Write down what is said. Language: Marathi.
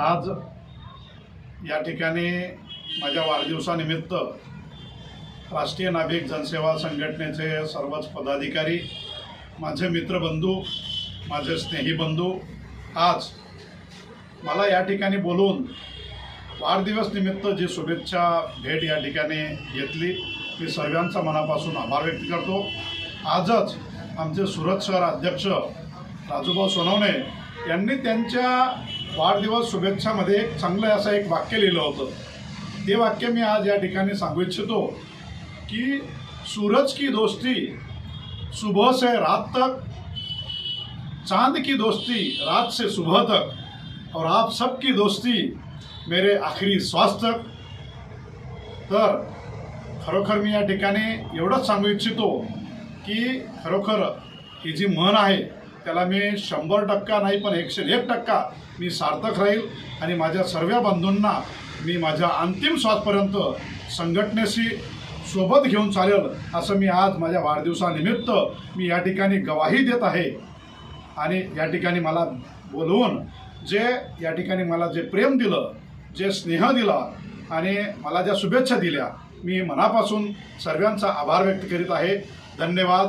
आज या ठिकाणी माझ्या वाढदिवसानिमित्त राष्ट्रीय नाभिक जनसेवा संघटनेचे सर्वच पदाधिकारी माझे मित्रबंधू माझे स्नेही बंधू आज मला या ठिकाणी बोलवून वाढदिवस निमित्त जी शुभेच्छा भेट या ठिकाणी घेतली मी सर्वांचा मनापासून आभार व्यक्त करतो. आजच आमचे सुरत शहर अध्यक्ष राजूभाऊ सोनवणे यांनी त्यांच्या वाढदिवस शुभेच्छामध्ये एक चांगलं असं एक वाक्य लिहिलं होतं. ते वाक्य मी आज या ठिकाणी सांगू इच्छितो की सूरज की दोस्ती सुबह से रात तक चांद की दोस्ती रात से सुबह तक और आप सबकी दोस्ती मेरे आखरी श्वास तक। तर खरोखर मी या ठिकाणी एवढंच सांगू इच्छितो की खरोखर ही जी म्हण आहे त्याला मी शंभर टक्का नाही पण एकशे एक टक्का मी सार्थक राहील. आणि माझ्या सर्व बंधूंना मी माझ्या अंतिम श्वासपर्यंत संघटनेशी सोबत घेऊन चालेल असं मी आज माझ्या वाढदिवसानिमित्त मी या ठिकाणी गवाही देत आहे. आणि या ठिकाणी मला बोलवून जे या ठिकाणी मला जे प्रेम दिलं जे स्नेह दिला आणि मला ज्या शुभेच्छा दिल्या मी मनापासून सर्वांचा आभार व्यक्त करीत आहे. धन्यवाद.